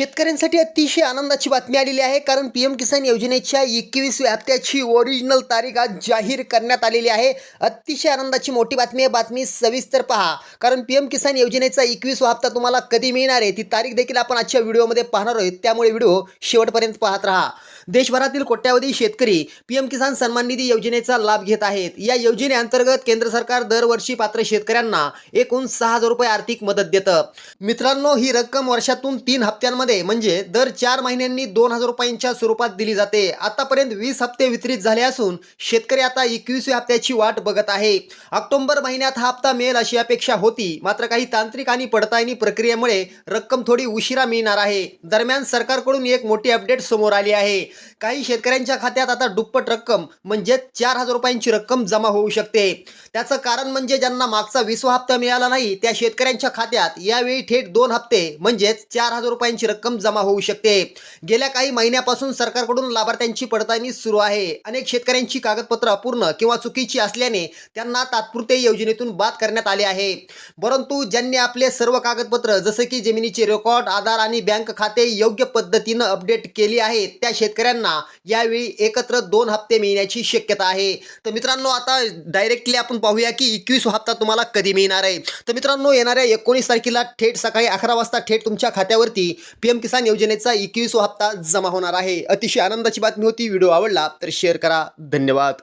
शेतकऱ्यांसाठी अतिशय आनंदाची बातमी आलेली आहे. कारण पी एम किसान योजनेच्या एकवीसव्या हप्त्याची ओरिजिनल तारीख आज जाहीर करण्यात आलेली आहे. अतिशय आनंदाची मोठी बातमी आहे. बातमी सविस्तर पहा. कारण पी एम किसान योजनेचा एकवीसवा हप्ता तुम्हाला कधी मिळणार आहे? ती तारीख देखील आपण आजच्या व्हिडिओमध्ये पाहणार आहोत. त्यामुळे व्हिडिओ शेवटपर्यंत पाहत राहा. देशभरातील कोट्यावधी शेतकरी पी एम किसान सन्मान निधी योजनेचा लाभ घेत आहेत. या योजनेअंतर्गत केंद्र सरकार दरवर्षी पात्र शेतकऱ्यांना एकूण सहा हजार रुपये आर्थिक मदत देतं. मित्रांनो ही रक्कम वर्षातून तीन हप्त्यांमध्ये म्हणजे दर चार महिन्यांनी दोन हजार रुपयांच्या स्वरूपात दिली जाते. आतापर्यंत वीस हप्ते वितरित झाले असून शेतकरी आता एकवीसव्या हप्त्याची वाट बघत आहे. ऑक्टोबर महिन्यात हा हप्ता मिळेल अशी अपेक्षा होती मात्र काही तांत्रिक आणि पडताळणी प्रक्रियेमुळे रक्कम थोडी उशिरा मिळणार आहे. दरम्यान सरकारकडून एक मोठी अपडेट समोर आली आहे. काही शेतकऱ्यांच्या खात्यात आता दुप्पट रक्कम म्हणजे चार हजार रुपयांची रक्कम जमा होऊ शकते. त्याचं कारण म्हणजे ज्यांना मागचा विसवा हप्ता मिळाला नाही त्या शेतकऱ्यांच्या खात्यात यावेळी थेट दोन हप्ते म्हणजेच चार हजार रुपयांची रक्कम जमा होऊ शकते. गेल्या काही महिन्यापासून सरकारकडून लाभार्थ्यांची पडताळणी सुरू आहे. अनेक शेतकऱ्यांची कागदपत्र अपूर्ण किंवा चुकीची असल्याने त्यांना तात्पुरते योजनेतून बाद करण्यात आले आहे. परंतु ज्यांनी आपले सर्व कागदपत्र जसे की जमिनीचे रेकॉर्ड आधार आणि बँक खाते योग्य पद्धतीनं अपडेट केली आहेत त्या शेतकऱ्यांना यावेळी एकत्र दोन हप्ते मिळण्याची शक्यता आहे. तर मित्रांनो आता डायरेक्टली आपण पाहूया की एकवीस हप्ता तुम्हाला कधी मिळणार आहे? तर मित्रांनो येणाऱ्या एकोणीस तारखेला थेट सकाळी अकरा वाजता थेट तुमच्या खात्यावरती पी एम किसान योजनेचा एकवीस हप्ता जमा होणार आहे. अतिशय आनंदाची बातमी होती. व्हिडिओ आवडला तर शेअर करा. धन्यवाद.